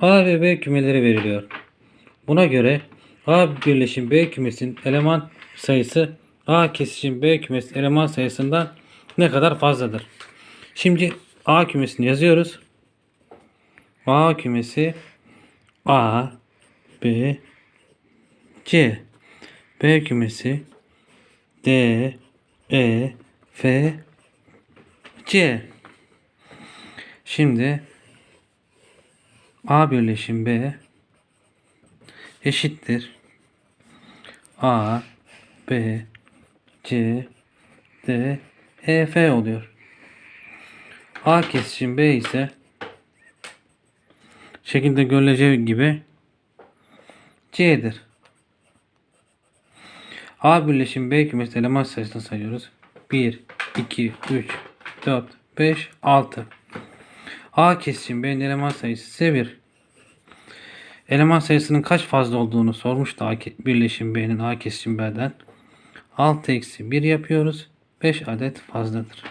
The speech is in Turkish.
A ve B kümeleri veriliyor. Buna göre A birleşim B kümesinin eleman sayısı A kesişim B kümesi eleman sayısından ne kadar fazladır? Şimdi A kümesini yazıyoruz. A kümesi A B C B kümesi D E F C Şimdi A birleşim B eşittir A B C D E F oluyor. A kesişim B ise şekilde görüleceği gibi C'dir. A birleşim B kümesi eleman sayısını sayıyoruz. 1, 2, 3, 4, 5, 6. A kesişim B'nin eleman sayısı ise 1. Eleman sayısının kaç fazla olduğunu sormuştu birleşim B'nin A kesişim B'den. 6 eksi 1 yapıyoruz. 5 adet fazladır.